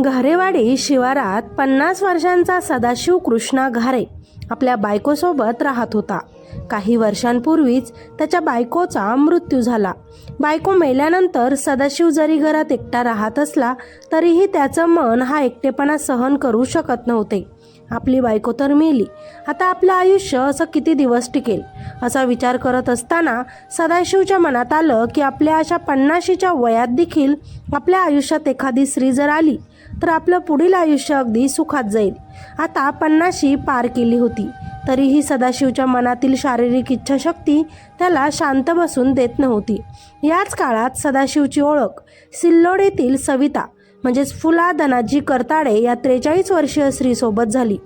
घारेवाडी शिवारात पन्नास वर्षांचा सदाशिव कृष्णा घारे आपल्या बायकोसोबत राहत होता. काही वर्षांपूर्वीच त्याच्या बायकोचा मृत्यू झाला. बायको मेल्यानंतर सदाशिव जरी घरात एकटा राहत असला तरीही त्याचं मन हा एकटेपणा सहन करू शकत नव्हते. आपली बायको तर मेली. आता आपलं आयुष्य असं किती दिवस टिकेल? असा विचार करत असताना सदाशिवच्या मनात आलं की आपल्या अशा पन्नाशीच्या वयात देखील आपल्या आयुष्यात एखादी स्त्री जर आली तर आपलं पुढील आयुष्य अगदी सुखात जाईल. आता पन्नाशी पार केली होती. तरीही सदाशिवच्या मनातील शारीरिक इच्छाशक्ती त्याला शांत बसून देत नव्हती. याच काळात सदाशिवची ओळख सिल्लोड येथील सविता म्हणजेच फुला धनाजी करताडे या त्रेचाळीस वर्षीय स्त्रीसोबत झाली.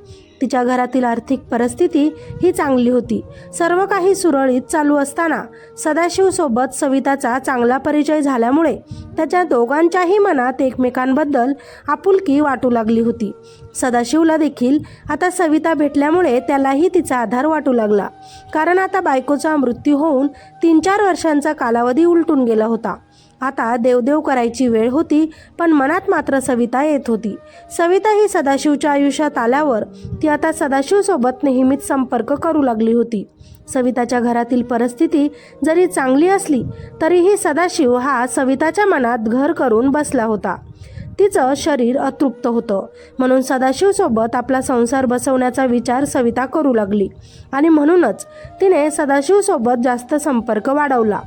तिच्या घरातील आर्थिक परिस्थिती ही चांगली होती. सर्व काही सुरळीत चालू असताना सदाशिवसोबत सविताचा चांगला परिचय झाल्यामुळे त्याच्या दोघांच्याही मनात एकमेकांबद्दल आपुलकी वाटू लागली होती. सदाशिवला देखील आता सविता भेटल्यामुळे त्यालाही तिचा आधार वाटू लागला. कारण आता बायकोचा मृत्यू होऊन तीन चार वर्षांचा कालावधी उलटून गेला होता. आता देवदेव करायची वेळ होती पण मनात मात्र सविता येत होती. सविता ही सदाशिवच्या आयुष्यात आल्यावर ती आता सदाशिवसोबत नेहमीच संपर्क करू लागली होती. सविताच्या घरातील परिस्थिती जरी चांगली असली तरीही सदाशिव हा सविताच्या मनात घर करून बसला होता. तिचं शरीर अतृप्त होतं. म्हणून सदाशिवसोबत आपला संसार बसवण्याचा विचार सविता करू लागली आणि म्हणूनच तिने सदाशिवसोबत जास्त संपर्क वाढवला.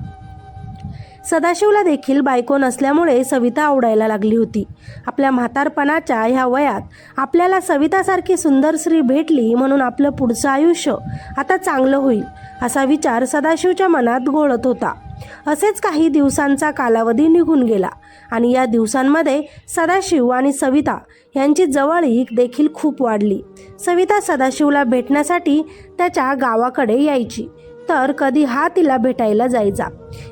सदाशिवला देखील बायको नसल्यामुळे सविता आवडायला लागली होती. आपल्या म्हातारपणाच्या ह्या वयात आपल्याला सवितासारखी सुंदर स्त्री भेटली म्हणून आपलं पुढचं आयुष्य आता चांगलं होईल असा विचार सदाशिवच्या मनात घोळत होता. असेच काही दिवसांचा कालावधी निघून गेला आणि या दिवसांमध्ये सदाशिव आणि सविता यांची जवळीक देखील खूप वाढली. सविता सदाशिवला भेटण्यासाठी त्याच्या गावाकडे यायची. तर कधी हा तिला भेटायला जायचा.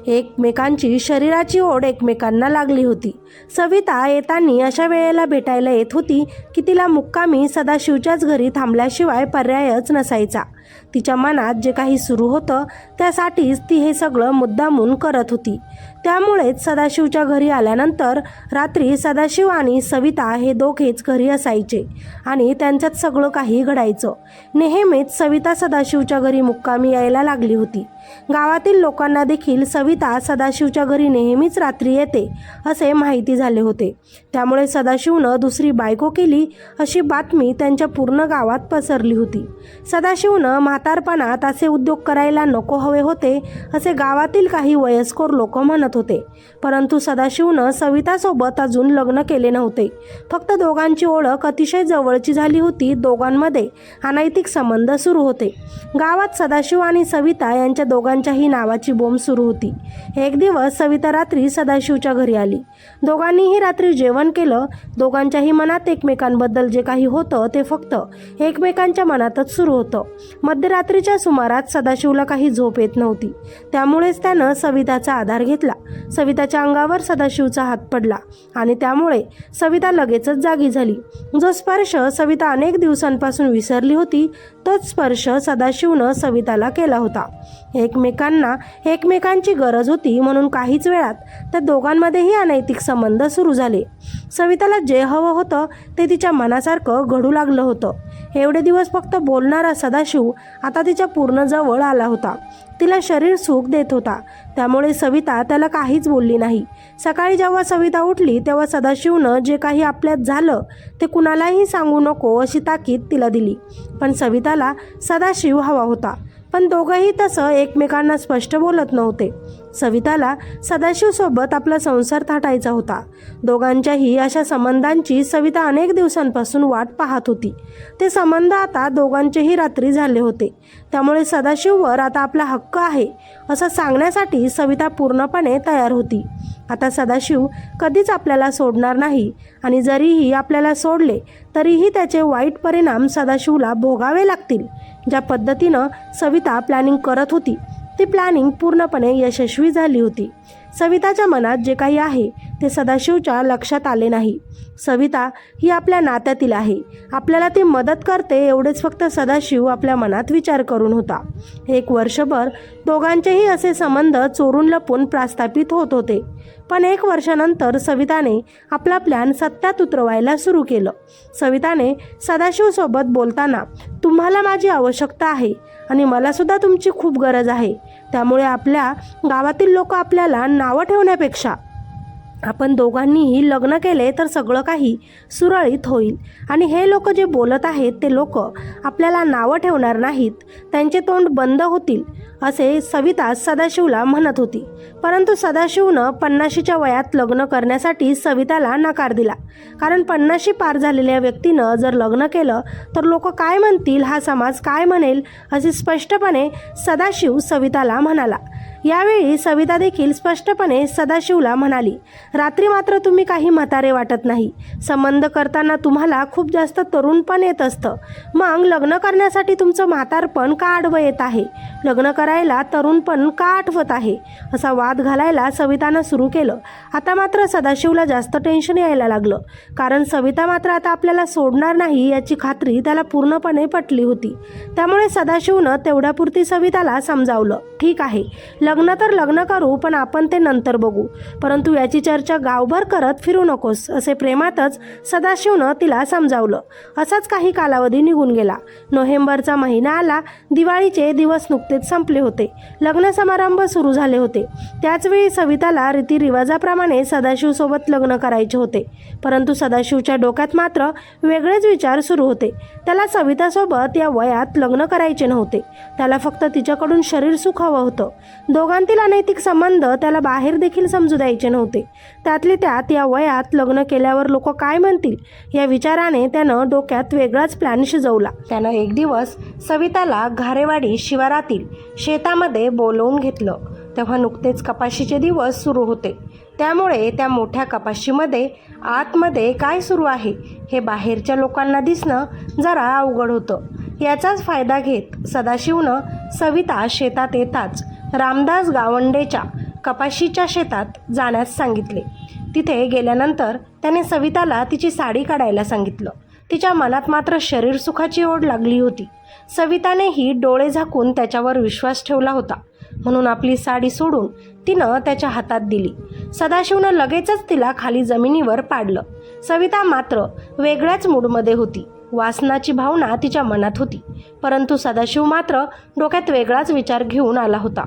एकमेकांची शरीराची ओढ एकमेकांना लागली होती. सविता येताना अशा वेळेला भेटायला येत होती की तिला मुक्कामी सदाशिवच्याच घरी थांबल्याशिवाय पर्यायच नसायचा. तिच्या मनात जे काही सुरू होतं त्यासाठीच ती हे सगळं मुद्दामून करत होती. त्यामुळेच सदाशिवच्या घरी आल्यानंतर रात्री सदाशिव आणि सविता हे दोघेच घरी असायचे आणि त्यांच्यात सगळं काही घडायचं. नेहमीच सविता सदाशिवच्या घरी मुक्कामी यायला लागली होती. गावातील लोकांना देखील सविता सदाशिवच्या घरी नेहमीच रात्री येते असे माहिती झाले होते. त्यामुळे सदाशिवनं दुसरी बायको केली अशी बातमी त्यांच्या पूर्ण गावात पसरली होती. सदाशिवनं म्हातारपणात असे उद्योग करायला नको हवे होते असे गावातील काही वयस्कर लोक म्हणत होते. परंतु सदाशिवनं सवितासोबत अजून लग्न केले नव्हते. फक्त दोघांची ओळख अतिशय जवळची झाली होती. दोघांमध्ये अनैतिक संबंध सुरू होते. गावात सदाशिव आणि सविता यांच्या दोघांच्याही नावाची बोंब सुरू होती. एक दिवस सविता रात्री सदाशिवच्या घरी आली. दोघांनीही रात्री जेवण केलं. दोघांच्याही मनात एकमेकांबद्दल जे काही होतं ते फक्त एकमेकांच्या मनातच सुरू होतं. मध्यरात्रीच्या सुमारात सदाशिवला काही झोप येत नव्हती. त्यामुळेच त्यानं सविताचा आधार घेतला. सविताच्या अंगावर सदाशिवचा हात पडला आणि त्यामुळे सविता लगेचच जागी झाली. जो स्पर्श सविता अनेक दिवसांपासून विसरली होती तोच स्पर्श सदाशिवनं सविताला केला होता. एकमेकांना एकमेकांची गरज होती म्हणून काहीच वेळात त्या दोघांमध्येही अनैतिक संबंध सुरू झाले. सविताला जे हवं होतं ते तिच्या मनासारखं घडू लागलं होतं. एवढे दिवस फक्त बोलणारा सदाशिव आता तिच्या पूर्ण जवळ आला होता. तिला शरीर सुख देत होता. त्यामुळे सविता त्याला काहीच बोलली नाही. सकाळी जेव्हा सविता उठली तेव्हा सदाशिवनं जे काही आपल्यात झालं ते कुणालाही सांगू नको अशी ताकीद तिला दिली. पण सविताला सदाशिव हवा होता. पण दोघंही तसं एकमेकांना स्पष्ट बोलत नव्हते. सविताला सदाशिवसोबत आपला संसार थाटायचा होता. दोघांच्याही अशा संबंधांची सविता अनेक दिवसांपासून वाट पाहत होती. ते संबंध आता दोघांचेही रात्री झाले होते. त्यामुळे सदाशिववर आता आपला हक्क आहे असं सांगण्यासाठी सविता पूर्णपणे तयार होती. आता सदाशिव कधीच आपल्याला सोडणार नाही आणि जरीही आपल्याला सोडले तरीही त्याचे वाईट परिणाम सदाशिवला भोगावे लागतील ज्या पद्धतीनं सविता प्लॅनिंग करत होती. ती प्लॅनिंग पूर्णपणे यशस्वी झाली होती. सविताच्या मनात जे काही आहे ते सदाशिवच्या लक्षात आले नाही. सविता ही आपल्या नात्यातील आहे. आपल्याला ती मदत करते एवढेच फक्त सदाशिव आपल्या मनात विचार करून होता. एक वर्षभर दोघांचेही असे संबंध चोरून लपून प्रस्थापित होत होते. पण एक वर्षानंतर सविताने आपला प्लॅन सत्यात उतरवायला सुरू केलं. सविताने सदाशिवसोबत बोलताना तुम्हाला माझी आवश्यकता आहे. आणि मलासुद्धा तुमची खूप गरज आहे. त्यामुळे आपल्या गावातील लोक आपल्याला नावं ठेवण्यापेक्षा आपण दोघांनीही लग्न केले तर सगळं काही सुरळीत होईल. आणि हे लोक जे बोलत आहेत ते लोक आपल्याला नावं ठेवणार नाहीत. त्यांचे तोंड बंद होतील असे सविता सदाशिवला म्हणत होती. परंतु सदाशिवनं पन्नाशीच्या वयात लग्न करण्यासाठी सविताला नकार दिला. कारण पन्नाशी पार झालेल्या व्यक्तीनं जर लग्न केलं तर लोक काय म्हणतील हा समाज काय म्हणेल असे स्पष्टपणे सदाशिव सविताला म्हणाला. यावेळी सविता देखील स्पष्टपणे सदाशिवला म्हणाली रात्री मात्र तुम्ही काही म्हातारे वाटत नाही. संबंध करताना तुम्हाला खूप जास्त तरुणपण येत असतं. मग लग्न करण्यासाठी तुमचं म्हातारपण का आडवं येत आहे? लग्न करायला तरुणपण का आठवत आहे? असा वाद घालायला सवितानं सुरू केलं. आता मात्र सदाशिवला जास्त टेन्शन यायला लागलं. कारण सविता मात्र आता आपल्याला सोडणार नाही याची खात्री त्याला पूर्णपणे पटली होती. त्यामुळे सदाशिवनं तेवढ्यापुरती सविताला समजावलं ठीक आहे. लग्न तर लग्न करू पण आपण ते नंतर बघू. परंतु याची चर्चा गावभर करत फिरू नकोस असे प्रेमातच सदाशिवनं तिला समजावलं. असाच काही कालावधी निघून गेला. नोव्हेंबरचा महिना आला दिवाळीचे दिवस नुकतेच संपले होते. लग्न समारंभ सुरू झाले होते. त्याचवेळी सविताला रीतिरिवाजाप्रमाणे सदाशिवसोबत लग्न करायचे होते. परंतु सदाशिवच्या डोक्यात मात्र वेगळेच विचार सुरू होते. त्याला सवितासोबत या वयात लग्न करायचे नव्हते. त्याला फक्त तिच्याकडून शरीर सुख हवं होतं. दोघांतील अनैतिक संबंध त्याला बाहेर देखील समजू द्यायचे नव्हते. त्यातले त्यात या वयात लग्न केल्यावर लोक काय म्हणतील या विचाराने त्यानं डोक्यात वेगळाच प्लॅन शिजवला. त्यानं एक दिवस सविताला घारेवाडी शिवारातील शेतामध्ये बोलवून घेतलं. तेव्हा नुकतेच कपाशीचे दिवस सुरू होते. त्यामुळे त्या मोठ्या कपाशीमध्ये आतमध्ये काय सुरू आहे हे बाहेरच्या लोकांना दिसणं जरा अवघड होतं. याचाच फायदा घेत सदाशिवनं सविता शेतात येताच रामदास गावंडेच्या कपाशीच्या शेतात जाण्यास सांगितले. तिथे गेल्यानंतर त्याने सविताला तिची साडी काढायला सांगितलं. तिच्या मनात मात्र शरीर सुखाची ओढ लागली होती. सवितानेही डोळे झाकून त्याच्यावर विश्वास ठेवला होता. म्हणून आपली साडी सोडून तिनं त्याच्या हातात दिली. सदाशिवनं लगेचच तिला खाली जमिनीवर पाडलं. सविता मात्र वेगळ्याच मूडमध्ये होती. वासनाची भावना तिच्या मनात होती. परंतु सदाशिव मात्र डोक्यात वेगळाच विचार घेऊन आला होता.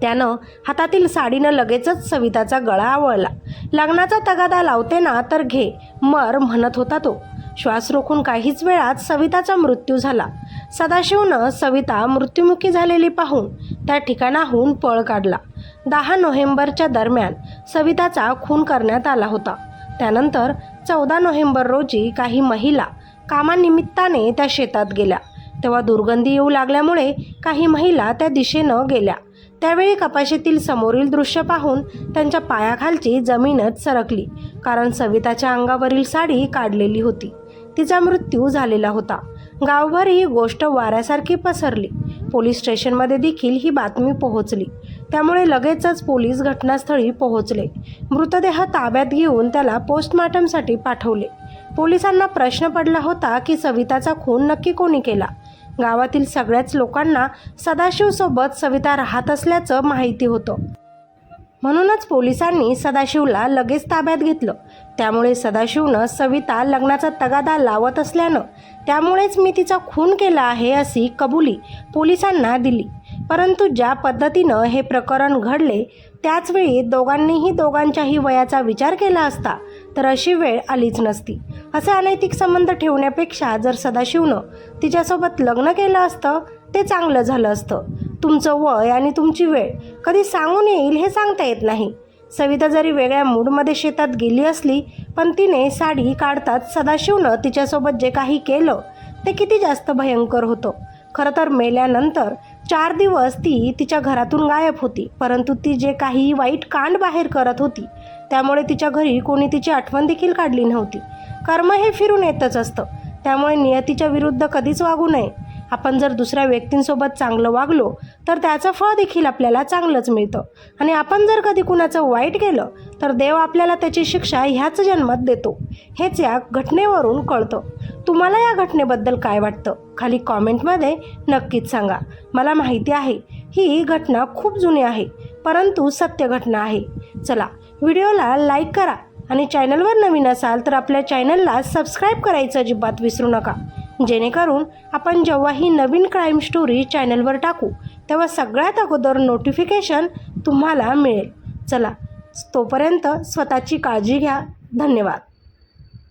त्यानं हातातील साडीनं लगेचच सविताचा गळा आवळला. लग्नाचा तगादा लावते ना तर घे मर म्हणत होता तो. श्वास रोखून काहीच वेळात सविताचा मृत्यू झाला. सदाशिवनं सविता मृत्युमुखी झालेली पाहून त्या ठिकाणाहून पळ काढला. दहा नोव्हेंबरच्या दरम्यान सविताचा खून करण्यात आला होता. त्यानंतर चौदा नोव्हेंबर रोजी काही महिला कामानिमित्ताने त्या शेतात गेल्या. तेव्हा दुर्गंधी येऊ लागल्यामुळे काही महिला त्या दिशेनं गेल्या. त्यावेळी कपाशीतील समोरील दृश्य पाहून त्यांच्या पायाखालची जमीनच सरकली कारण सविताच्या अंगावरील साडी काढलेली होती. तिचा मृत्यू झालेला होता. गावभर ही गोष्ट वाऱ्यासारखी पसरली. पोलीस स्टेशनमध्ये देखील ही बातमी पोहोचली. त्यामुळे लगेचच पोलीस घटनास्थळी पोहोचले. मृतदेह ताब्यात घेऊन त्याला पोस्टमार्टमसाठी पाठवले. पोलिसांना प्रश्न पडला होता की सविताचा खून नक्की कोणी केला? गावातील सगळ्याच लोकांना सदाशिवसोबत सविता राहत असल्याचं माहिती होतं. म्हणूनच पोलिसांनी सदाशिवला लगेच ताब्यात घेतलं. त्यामुळे सदाशिवनं सविता लग्नाचा तगादा लावत असल्यानं त्यामुळेच मी तिचा खून केला आहे अशी कबुली पोलिसांना दिली. परंतु ज्या पद्धतीनं हे प्रकरण घडले त्याचवेळी दोघांनीही दोघांच्याही वयाचा विचार केला असता तर अशी वेळ आलीच नसती. असे अनैतिक संबंध ठेवण्यापेक्षा जर सदाशिवनं तिच्यासोबत लग्न केलं असतं ते चांगलं झालं असतं. तुमचं वय आणि तुमची वेळ कधी सांगून येईल हे सांगता येत नाही. सविता जरी वेगळ्या मूडमध्ये शेतात गेली असली पण तिने साडी काढताच सदाशिवनं तिच्यासोबत जे काही केलं ते किती जास्त भयंकर होतं. खरं तर मेल्यानंतर चार दिवस ती तिच्या घरातून गायब होती परंतु ती जे काही वाईट कांड बाहेर करत होती त्यामुळे तिच्या घरी कोणी तिची आठवण देखील काढली नव्हती. कर्म हे फिरून येतच असतं. त्यामुळे नियतीच्या विरुद्ध कधीच वागू नये. आपण जर दुसऱ्या व्यक्तींसोबत चांगलं वागलो तर त्याचं फळ देखील आपल्याला चांगलंच मिळतं. आणि आपण जर कधी कुणाचं वाईट केलं तर देव आपल्याला त्याची शिक्षा ह्याच जन्मात देतो. हेच या घटनेवरून कळतं. तुम्हाला या घटनेबद्दल काय वाटतं? खाली कॉमेंटमध्ये नक्कीच सांगा. मला माहिती आहे ही घटना खूप जुनी आहे. परंतु सत्य घटना आहे. चला व्हिडिओला लाईक करा आणि चॅनलवर नवीन असाल तर आपल्या चॅनलला सबस्क्राईब करायचं अजिबात विसरू नका. जेणेकरून आपण जेव्हाही नवीन क्राईम स्टोरी चॅनलवर टाकू तेव्हा सगळ्यात अगोदर नोटिफिकेशन तुम्हाला मिळेल. चला तोपर्यंत स्वतःची काळजी घ्या. धन्यवाद.